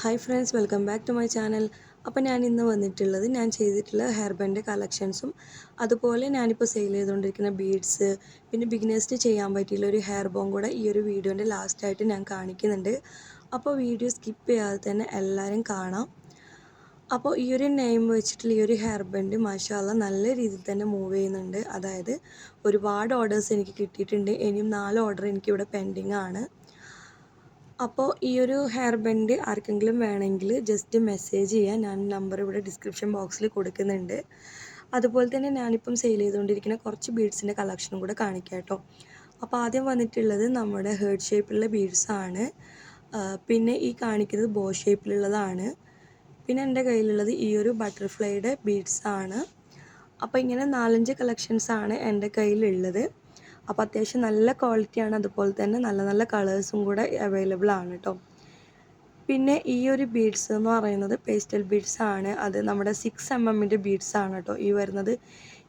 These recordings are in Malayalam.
Hi friends welcome back to my channel അപ്പോൾ ഞാൻ ഇന്ന് വന്നിട്ടുള്ളത് ഞാൻ ചെയ്തിട്ടുള്ള ഹെയർ ബാൻഡ് കളക്ഷൻസും അതുപോലെ ഞാനിപ്പോൾ സെയിൽ ചെയ്തുകൊണ്ടിരിക്കുന്ന ബീഡ്സ് പിന്നെ ബിഗിനേഴ്സിന് ചെയ്യാൻ പറ്റിയുള്ള ഒരു ഹെയർ ബോം കൂടെ ഈ ഒരു വീഡിയോന്റെ ലാസ്റ്റായിട്ട് ഞാൻ കാണിക്കുന്നുണ്ട്. അപ്പോൾ വീഡിയോ സ്കിപ്പ് ചെയ്യാതെ തന്നെ എല്ലാവരും കാണാം. അപ്പോൾ ഈ ഒരു നെയിം വെച്ചിട്ടുള്ള ഈ ഒരു ഹെയർ ബാൻഡ് മാഷാല്ല നല്ല രീതിയിൽ തന്നെ മൂവ് ചെയ്യുന്നുണ്ട്. അതായത് ഒരുപാട് ഓർഡേഴ്സ് എനിക്ക് കിട്ടിയിട്ടുണ്ട്. ഇനിയും നാല് ഓർഡർ എനിക്കിവിടെ പെൻഡിങ് ആണ്. അപ്പോൾ ഈ ഒരു ഹെയർ ബെൻഡ് ആർക്കെങ്കിലും വേണമെങ്കിൽ ജസ്റ്റ് മെസ്സേജ് ചെയ്യാം ഞാൻ നമ്പർ ഇവിടെ ഡിസ്ക്രിപ്ഷൻ ബോക്സിൽ കൊടുക്കുന്നുണ്ട്. അതുപോലെ തന്നെ ഞാനിപ്പം സെയിൽ ചെയ്തുകൊണ്ടിരിക്കുന്ന കുറച്ച് ബീഡ്സിന്റെ കളക്ഷനും കൂടെ കാണിക്കാം കേട്ടോ. അപ്പോൾ ആദ്യം വന്നിട്ടുള്ളത് നമ്മുടെ ഹേർട്ട് ഷേപ്പിലുള്ള ബീഡ്സാണ് പിന്നെ ഈ കാണിക്കുന്നത് ബോ ഷേപ്പിലുള്ളതാണ് പിന്നെ എന്റെ കയ്യിലുള്ളത് ഈ ഒരു ബട്ടർഫ്ലൈയുടെ ബീഡ്സാണ് അപ്പോൾ ഇങ്ങനെ നാലഞ്ച് കളക്ഷൻസാണ് എന്റെ കയ്യിലുള്ളത്. അപ്പോൾ അത്യാവശ്യം നല്ല ക്വാളിറ്റിയാണ് അതുപോലെ തന്നെ നല്ല നല്ല കളേഴ്സും കൂടെ അവൈലബിൾ ആണ് കേട്ടോ പിന്നെ ഈ ഒരു ബീഡ്സ് എന്ന് പറയുന്നത് പേസ്റ്റൽ ബീഡ്സ് ആണ്. അത് നമ്മുടെ സിക്സ് എം എമ്മിന്റെ ബീഡ്സ് ആണ് കേട്ടോ ഈ വരുന്നത്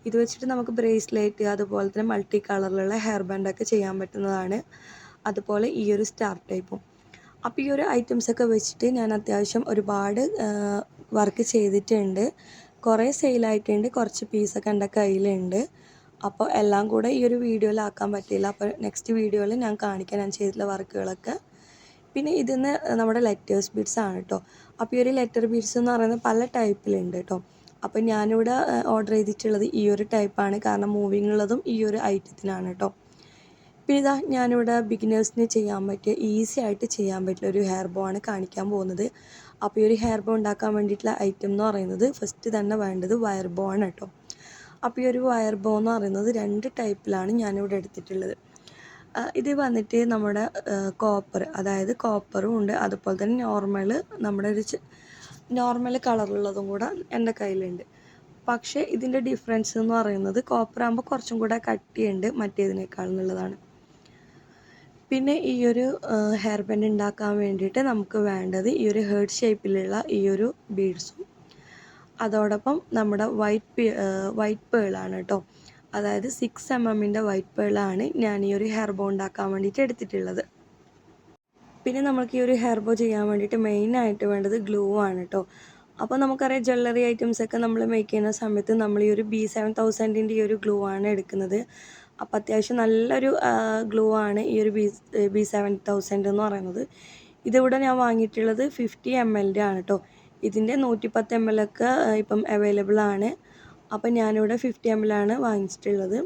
ഇത് വെച്ചിട്ട് നമുക്ക് ബ്രേസ്ലെറ്റ് അതുപോലെ തന്നെ മൾട്ടി കളറിലുള്ള ഹെയർ ബാൻഡൊക്കെ ചെയ്യാൻ പറ്റുന്നതാണ്. അതുപോലെ ഈ ഒരു സ്റ്റാർ ടൈപ്പും അപ്പോൾ ഈ ഒരു ഐറ്റംസ് ഒക്കെ വെച്ചിട്ട് ഞാൻ അത്യാവശ്യം ഒരുപാട് വർക്ക് ചെയ്തിട്ടുണ്ട്. കുറേ സെയിലായിട്ടുണ്ട് കുറച്ച് പീസൊക്കെ എന്റെ കയ്യിലുണ്ട്. അപ്പോൾ എല്ലാം കൂടെ ഈ ഒരു വീഡിയോയിലാക്കാൻ പറ്റിയില്ല. അപ്പോൾ നെക്സ്റ്റ് വീഡിയോയിൽ ഞാൻ കാണിക്കാൻ ഞാൻ ചെയ്തിട്ടുള്ള വർക്കുകളൊക്കെ. പിന്നെ ഇതിന്ന് നമ്മുടെ ലെറ്റേഴ്സ് ബീഡ്സ് ആണ് കേട്ടോ അപ്പോൾ ഈ ഒരു ലെറ്റർ ബീഡ്സ് എന്ന് പറയുന്നത് പല ടൈപ്പിലുണ്ട് കേട്ടോ അപ്പോൾ ഞാനിവിടെ ഓർഡർ ചെയ്തിട്ടുള്ളത് ഈ ഒരു ടൈപ്പാണ് കാരണം മൂവിങ് ഉള്ളതും ഈ ഒരു ഐറ്റത്തിനാണ് കേട്ടോ പിന്നെ ഇതാ ഞാനിവിടെ ബിഗിനേഴ്സിന് ചെയ്യാൻ പറ്റിയ ഈസി ആയിട്ട് ചെയ്യാൻ പറ്റിയ ഒരു ഹെയർ ബോ ആണ് കാണിക്കാൻ പോകുന്നത്. അപ്പോൾ ഈ ഒരു ഹെയർ ബോ ഉണ്ടാക്കാൻ വേണ്ടിയിട്ടുള്ള ഐറ്റം എന്ന് പറയുന്നത് ഫസ്റ്റ് തന്നെ വേണ്ടത് വയർ ബോ ആണ് കേട്ടോ അപ്പോൾ ഈ ഒരു വയർ ബോ എന്ന് പറയുന്നത് രണ്ട് ടൈപ്പിലാണ് ഞാനിവിടെ എടുത്തിട്ടുള്ളത്. ഇത് വന്നിട്ട് നമ്മുടെ കോപ്പർ അതായത് കോപ്പറും ഉണ്ട്. അതുപോലെ തന്നെ നോർമൽ നമ്മുടെ ഒരു നോർമൽ കളറുള്ളതും കൂടെ എന്റെ കയ്യിലുണ്ട്. പക്ഷേ ഇതിന്റെ ഡിഫറൻസ് എന്ന് പറയുന്നത് കോപ്പർ ആകുമ്പോൾ കുറച്ചും കൂടെ കട്ടിയുണ്ട് മറ്റേതിനേക്കാൾ എന്നുള്ളതാണ് പിന്നെ ഈ ഒരു ഹെയർ ബാൻഡ് ഉണ്ടാക്കാൻ വേണ്ടിയിട്ട് നമുക്ക് വേണ്ടത് ഈ ഒരു ഹേർട്ട് ഷേപ്പിലുള്ള ഈ ഒരു ബീഡ്സും അതോടൊപ്പം നമ്മുടെ വൈറ്റ് വൈറ്റ് പേളാണ് കേട്ടോ. അതായത് സിക്സ് എം എമ്മിന്റെ വൈറ്റ് പേളാണ് ഞാൻ ഈ ഒരു ഹെർബോ ഉണ്ടാക്കാൻ വേണ്ടിയിട്ട് എടുത്തിട്ടുള്ളത്. പിന്നെ നമുക്ക് ഈ ഒരു ഹെർബോ ചെയ്യാൻ വേണ്ടിയിട്ട് മെയിനായിട്ട് വേണ്ടത് ഗ്ലൂ ആണ് കേട്ടോ. അപ്പോൾ നമുക്കറിയാം ജ്വല്ലറി ഐറ്റംസ് ഒക്കെ നമ്മൾ മേക്ക് ചെയ്യുന്ന സമയത്ത് നമ്മൾ ഈ ഒരു ബി സെവൻ തൗസൻഡിന്റെ ഈ ഒരു ഗ്ലൂ ആണ് എടുക്കുന്നത്. അപ്പോൾ അത്യാവശ്യം നല്ലൊരു ഗ്ലൂ ആണ് ഈ ഒരു ബി ബി സെവൻ തൗസൻഡ് എന്ന് പറയുന്നത്. ഇതിവിടെ ഞാൻ വാങ്ങിയിട്ടുള്ളത് ഫിഫ്റ്റി എം എല്ലിന്റെ ആണ് കേട്ടോ. ഇതിന്റെ നൂറ്റി പത്ത് എം എൽ ഒക്കെ ഇപ്പം അവൈലബിൾ ആണ് അപ്പം ഞാനിവിടെ ഫിഫ്റ്റി എം എൽ ആണ് വാങ്ങിച്ചിട്ടുള്ളത്.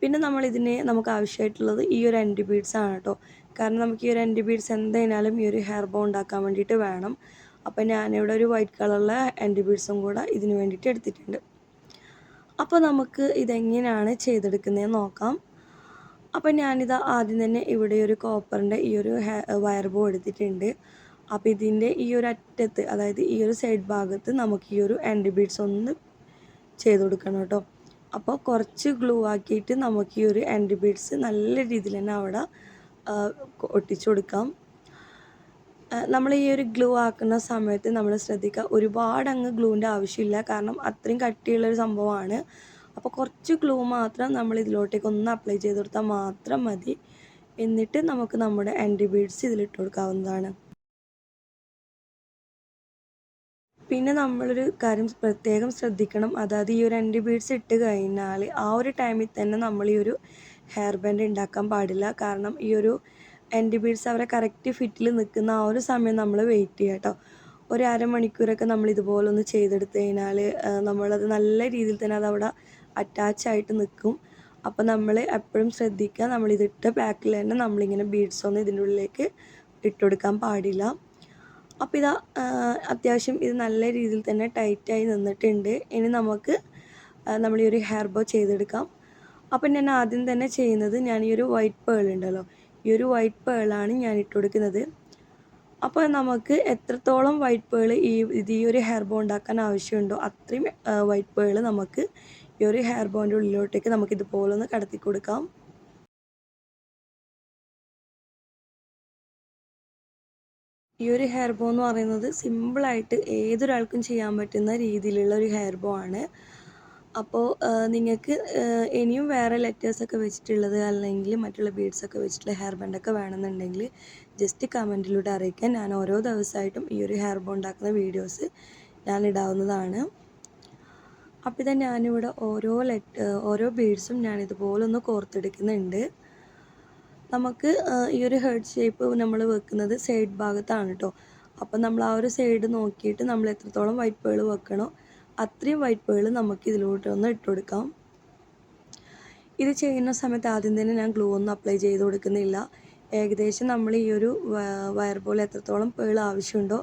പിന്നെ നമ്മളിതിന് നമുക്ക് ആവശ്യമായിട്ടുള്ളത് ഈ ഒരു എൻഡി ബീഡ്സ് ആണ് കേട്ടോ കാരണം നമുക്ക് ഈ ഒരു എൻഡി ബീഡ്സ് എന്തായാലും ഈ ഒരു ഹെയർ ബോ ഉണ്ടാക്കാൻ വേണ്ടിയിട്ട് വേണം. അപ്പം ഞാനിവിടെ ഒരു വൈറ്റ് കളറിലെ എൻഡി ബീഡ്സും കൂടെ ഇതിന് വേണ്ടിയിട്ട് എടുത്തിട്ടുണ്ട്. അപ്പോൾ നമുക്ക് ഇതെങ്ങനെയാണ് ചെയ്തെടുക്കുന്നതെന്ന് നോക്കാം. അപ്പം ഞാനിത് ആദ്യം തന്നെ ഇവിടെ ഒരു കോപ്പറിന്റെ ഈ ഒരു വയർ ബോ എടുത്തിട്ടുണ്ട്. അപ്പോൾ ഇതിന്റെ ഈ ഒരു അറ്റത്ത് അതായത് ഈ ഒരു സൈഡ് ഭാഗത്ത് നമുക്ക് ഈ ഒരു ആന്റി ബീഡ്സ് ഒന്ന് ചെയ്ത് കൊടുക്കണം കേട്ടോ. അപ്പോൾ കുറച്ച് ഗ്ലൂ ആക്കിയിട്ട് നമുക്ക് ഈ ഒരു ആന്റി ബീഡ്സ് നല്ല രീതിയിൽ തന്നെ അവിടെ ഒട്ടിച്ചു കൊടുക്കാം. നമ്മൾ ഈ ഒരു ഗ്ലൂ ആക്കുന്ന സമയത്ത് നമ്മൾ ശ്രദ്ധിക്കുക ഒരുപാട് അങ്ങ് ഗ്ലൂവിന്റെ ആവശ്യമില്ല. കാരണം അത്രയും കട്ടിയുള്ളൊരു സംഭവമാണ്. അപ്പോൾ കുറച്ച് ഗ്ലൂ മാത്രം നമ്മൾ ഇതിലോട്ടേക്ക് ഒന്ന് അപ്ലൈ ചെയ്ത് കൊടുത്താൽ മാത്രം മതി. എന്നിട്ട് നമുക്ക് നമ്മുടെ ആന്റി ബീഡ്സ് ഇതിലിട്ട് കൊടുക്കാവുന്നതാണ്. പിന്നെ നമ്മളൊരു കാര്യം പ്രത്യേകം ശ്രദ്ധിക്കണം. അതായത് ഈ ഒരു ആന്റി ബീഡ്സ് ഇട്ട് കഴിഞ്ഞാൽ ആ ഒരു ടൈമിൽ തന്നെ നമ്മൾ ഈ ഒരു ഹെയർ ബാൻഡ് ഉണ്ടാക്കാൻ പാടില്ല. കാരണം ഈ ഒരു ആന്റി ബീഡ്സ് അവരെ കറക്റ്റ് ഫിറ്റിൽ നിൽക്കുന്ന ആ ഒരു സമയം നമ്മൾ വെയിറ്റ് ചെയ്യുക കേട്ടോ ഒരു അരമണിക്കൂറൊക്കെ നമ്മൾ ഇതുപോലെ ഒന്ന് ചെയ്തെടുത്ത് കഴിഞ്ഞാൽ നമ്മളത് നല്ല രീതിയിൽ തന്നെ അതവിടെ അറ്റാച്ച് ആയിട്ട് നിൽക്കും അപ്പോൾ നമ്മൾ എപ്പോഴും ശ്രദ്ധിക്കുക നമ്മളിതിട്ട പാക്കിൽ തന്നെ നമ്മളിങ്ങനെ ബീഡ്സ് ഒന്നും ഇതിന്റെ ഉള്ളിലേക്ക് ഇട്ടുകൊടുക്കാൻ പാടില്ല. അപ്പോൾ ഇതാ അത്യാവശ്യം ഇത് നല്ല രീതിയിൽ തന്നെ ടൈറ്റായി നിന്നിട്ടുണ്ട്. ഇനി നമുക്ക് നമ്മൾ ഈ ഒരു ഹെയർ ബോ ചെയ്തെടുക്കാം. അപ്പം ഞാൻ ആദ്യം തന്നെ ചെയ്യുന്നത് ഞാൻ ഈ ഒരു വൈറ്റ് പേൾ ഉണ്ടല്ലോ ഈ ഒരു വൈറ്റ് പേളാണ് ഞാൻ ഇട്ട് കൊടുക്കുന്നത്. അപ്പോൾ നമുക്ക് എത്രത്തോളം വൈറ്റ് പേൾ ഈ ഇത് ഈ ഒരു ഹെയർ ബോ ഉണ്ടാക്കാൻ ആവശ്യമുണ്ടോ അത്രയും വൈറ്റ് പേൾ നമുക്ക് ഈ ഒരു ഹെയർ ബോന്റെ ഉള്ളിലോട്ടേക്ക് നമുക്ക് ഇതുപോലൊന്ന് കടത്തി കൊടുക്കാം ഈ ഒരു ഹെയർ ബോ എന്ന് പറയുന്നത് സിമ്പിളായിട്ട് ഏതൊരാൾക്കും ചെയ്യാൻ പറ്റുന്ന രീതിയിലുള്ള ഒരു ഹെയർ ബോ ആണ്. അപ്പോൾ നിങ്ങൾക്ക് ഇനിയും വേറെ ലെറ്റേഴ്സൊക്കെ വെച്ചിട്ടുള്ളത് അല്ലെങ്കിൽ മറ്റുള്ള ബീഡ്സൊക്കെ വെച്ചിട്ടുള്ള ഹെയർ ബാൻഡൊക്കെ വേണമെന്നുണ്ടെങ്കിൽ ജസ്റ്റ് കമന്റിലൂടെ അറിയിക്കാൻ ഞാൻ ഓരോ ദിവസമായിട്ടും ഈ ഒരു ഹെയർ ബോ ഉണ്ടാക്കുന്ന വീഡിയോസ് ഞാൻ ഇടാവുന്നതാണ്. അപ്പോൾ ഇതാ ഞാനിവിടെ ഓരോ ലെറ്റ് ഓരോ ബീഡ്സും ഞാൻ ഇതുപോലെ ഒന്ന് കോർത്തെടുക്കുന്നുണ്ട്. നമുക്ക് ഈ ഒരു ഹെഡ് ഷേപ്പ് നമ്മൾ വെക്കുന്നത് സൈഡ് ഭാഗത്താണ് കേട്ടോ അപ്പം നമ്മൾ ആ ഒരു സൈഡ് നോക്കിയിട്ട് നമ്മൾ എത്രത്തോളം വൈറ്റ് പേൾ വെക്കണോ അത്രയും വൈറ്റ് പേൾ നമുക്ക് ഇതിലോട്ട് ഒന്ന് ഇട്ട് കൊടുക്കാം. ഇത് ചെയ്യുന്ന സമയത്ത് ആദ്യം തന്നെ ഞാൻ ഗ്ലൂ ഒന്നും അപ്ലൈ ചെയ്ത് കൊടുക്കുന്നില്ല. ഏകദേശം നമ്മൾ ഈ ഒരു വയർ പോലെ എത്രത്തോളം പേൾ ആവശ്യമുണ്ടോ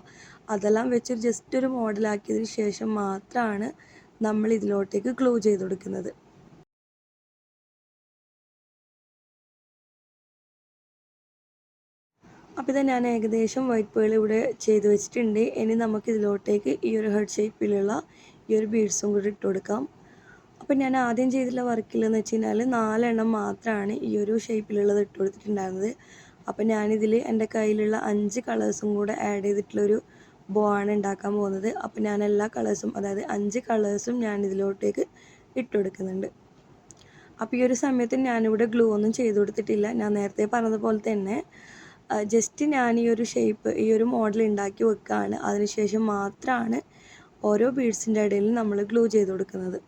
അതെല്ലാം വെച്ച് ജസ്റ്റ് ഒരു മോഡലാക്കിയതിന് ശേഷം മാത്രമാണ് നമ്മൾ ഇതിലോട്ടേക്ക് ഗ്ലൂ ചെയ്ത് കൊടുക്കുന്നത്. അപ്പോൾ ഇത് ഞാൻ ഏകദേശം വൈറ്റ് പേൾ ഇവിടെ ചെയ്ത് വെച്ചിട്ടുണ്ട്. ഇനി നമുക്ക് ഇതിലോട്ടേക്ക് ഈ ഒരു ഹെഡ് ഷേപ്പിലുള്ള ഈ ഒരു ബീഡ്സും കൂടി ഇട്ട് കൊടുക്കാം. അപ്പോൾ ഞാൻ ആദ്യം ചെയ്തിട്ടുള്ള വർക്കിലെന്ന് വെച്ച് കഴിഞ്ഞാൽ നാലെണ്ണം മാത്രമാണ് ഈ ഒരു ഷേപ്പിലുള്ളത് ഇട്ട് കൊടുത്തിട്ടുണ്ടായിരുന്നത്. അപ്പോൾ ഞാനിതിൽ എന്റെ കയ്യിലുള്ള അഞ്ച് കളേഴ്സും കൂടെ ആഡ് ചെയ്തിട്ടുള്ളൊരു ബോ ആണ് ഉണ്ടാക്കാൻ പോകുന്നത്. അപ്പോൾ ഞാൻ എല്ലാ കളേഴ്സും അതായത് അഞ്ച് കളേഴ്സും ഞാൻ ഇതിലോട്ടേക്ക് ഇട്ട് കൊടുക്കുന്നുണ്ട്. അപ്പോൾ ഈ ഒരു സമയത്ത് ഞാനിവിടെ ഗ്ലൂ ഒന്നും ചെയ്ത് കൊടുത്തിട്ടില്ല. ഞാൻ നേരത്തെ പറഞ്ഞതുപോലെ തന്നെ ജസ്റ്റ് ഞാൻ ഈ ഒരു ഷേപ്പ് ഈ ഒരു മോഡൽ ഉണ്ടാക്കി വെക്കുകയാണ് അതിനുശേഷം മാത്രമാണ് ഓരോ ബീഡ്സിന്റെ ഇടയിൽ നമ്മൾ ഗ്ലൂ ചെയ്ത് കൊടുക്കുന്നത്.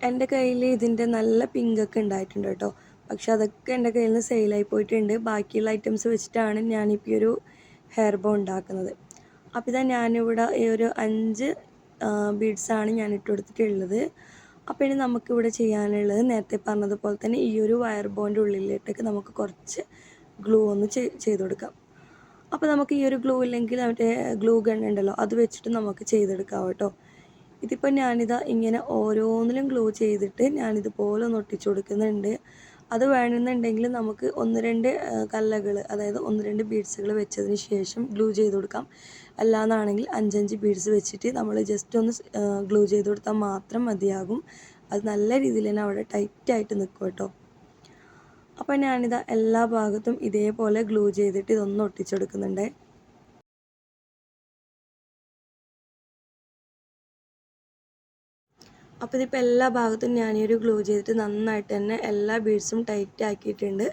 എന്റെ കയ്യിൽ ഇതിന്റെ നല്ല പിങ്കൊക്കെ ഉണ്ടായിട്ടുണ്ട് കേട്ടോ. പക്ഷെ അതൊക്കെ എന്റെ കയ്യിൽ നിന്ന് സെയിലായി പോയിട്ടുണ്ട്. ബാക്കിയുള്ള ഐറ്റംസ് വെച്ചിട്ടാണ് ഞാനിപ്പോൾ ഈ ഒരു ഹെയർ ബോ ഉണ്ടാക്കുന്നത് അപ്പോൾ ഇതാ ഞാനിവിടെ ഈ ഒരു അഞ്ച് ബീഡ്സാണ് ഞാൻ ഇട്ട് കൊടുത്തിട്ടുള്ളത് അപ്പോൾ ഇനി നമുക്കിവിടെ ചെയ്യാനുള്ളത് നേരത്തെ പറഞ്ഞതുപോലെ തന്നെ ഈ ഒരു വയർ ബോണ്ട് ഉള്ളിലേട്ടൊക്കെ നമുക്ക് കുറച്ച് ഗ്ലൂ ഒന്ന് ചെയ്ത് കൊടുക്കാം അപ്പോൾ നമുക്ക് ഈ ഒരു ഗ്ലൂ ഇല്ലെങ്കിൽ മറ്റേ ഗ്ലൂ ഗൺ ഉണ്ടല്ലോ അത് വെച്ചിട്ട് നമുക്ക് ചെയ്തെടുക്കാം കേട്ടോ. ഇതിപ്പോൾ ഞാനിതാ ഇങ്ങനെ ഓരോന്നിലും ഗ്ലൂ ചെയ്തിട്ട് ഞാനിതുപോലെ ഒന്ന് ഒട്ടിച്ചു കൊടുക്കുന്നുണ്ട് അത് വേണമെന്നുണ്ടെങ്കിൽ നമുക്ക് ഒന്ന് രണ്ട് കല്ലകൾ അതായത് ഒന്ന് രണ്ട് ബീഡ്സുകൾ വെച്ചതിന് ശേഷം ഗ്ലൂ ചെയ്ത് കൊടുക്കാം. അല്ലാന്നാണെങ്കിൽ അഞ്ചഞ്ച് ബീഡ്സ് വെച്ചിട്ട് നമ്മൾ ജസ്റ്റ് ഒന്ന് ഗ്ലൂ ചെയ്ത് കൊടുത്താൽ മാത്രം മതിയാകും. അത് നല്ല രീതിയിൽ തന്നെ അവിടെ ടൈറ്റായിട്ട് നിൽക്കും കേട്ടോ. അപ്പോൾ ഞാനിതാ എല്ലാ ഭാഗത്തും ഇതേപോലെ ഗ്ലൂ ചെയ്തിട്ട് ഇതൊന്ന് ഒട്ടിച്ചെടുക്കുന്നുണ്ട് അപ്പോൾ ഇതിപ്പോൾ എല്ലാ ഭാഗത്തും ഒരു ഗ്ലൂ ചെയ്തിട്ട് നന്നായിട്ട് തന്നെ എല്ലാ ബീഡ്സും ടൈറ്റ് ആക്കിയിട്ടുണ്ട്.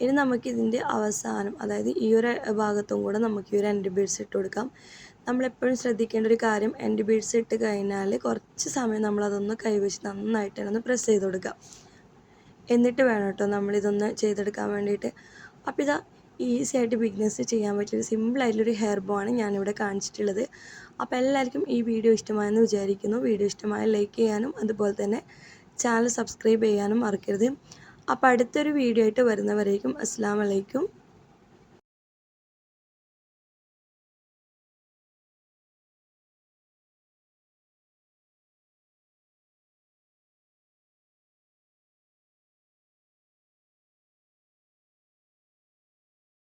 ഇനി നമുക്കിതിന്റെ അവസാനം അതായത് ഈ ഒരു ഭാഗത്തും കൂടെ നമുക്ക് ഈ ഒരു എൻഡ് ബീഡ്സ് ഇട്ട് കൊടുക്കാം. നമ്മളെപ്പോഴും ശ്രദ്ധിക്കേണ്ട ഒരു കാര്യം എൻഡ് ബീഡ്സ് ഇട്ട് കഴിഞ്ഞാൽ കുറച്ച് സമയം നമ്മളതൊന്ന് കൈവച്ച് നന്നായിട്ട് തന്നെ ഒന്ന് പ്രസ് ചെയ്ത് കൊടുക്കുക. എന്നിട്ട് വേണം കേട്ടോ നമ്മളിതൊന്ന് ചെയ്തെടുക്കാൻ വേണ്ടിയിട്ട്. അപ്പോൾ ഇതാ ഈസി ആയിട്ട് ബിഗ്നസ് ചെയ്യാൻ പറ്റിയ ഒരു സിമ്പിളായിട്ടുള്ളൊരു ഹെയർ ബോ ആണ് ഞാനിവിടെ കാണിച്ചിട്ടുള്ളത്. അപ്പോൾ എല്ലാവർക്കും ഈ വീഡിയോ ഇഷ്ടമായെന്ന് വിചാരിക്കുന്നു. വീഡിയോ ഇഷ്ടമായ ലൈക്ക് ചെയ്യാനും അതുപോലെ തന്നെ ചാനൽ സബ്സ്ക്രൈബ് ചെയ്യാനും മറക്കരുത്. അപ്പോൾ അടുത്തൊരു വീഡിയോ ആയിട്ട് വരുന്നവരേക്കും അസ്സാം വലൈക്കും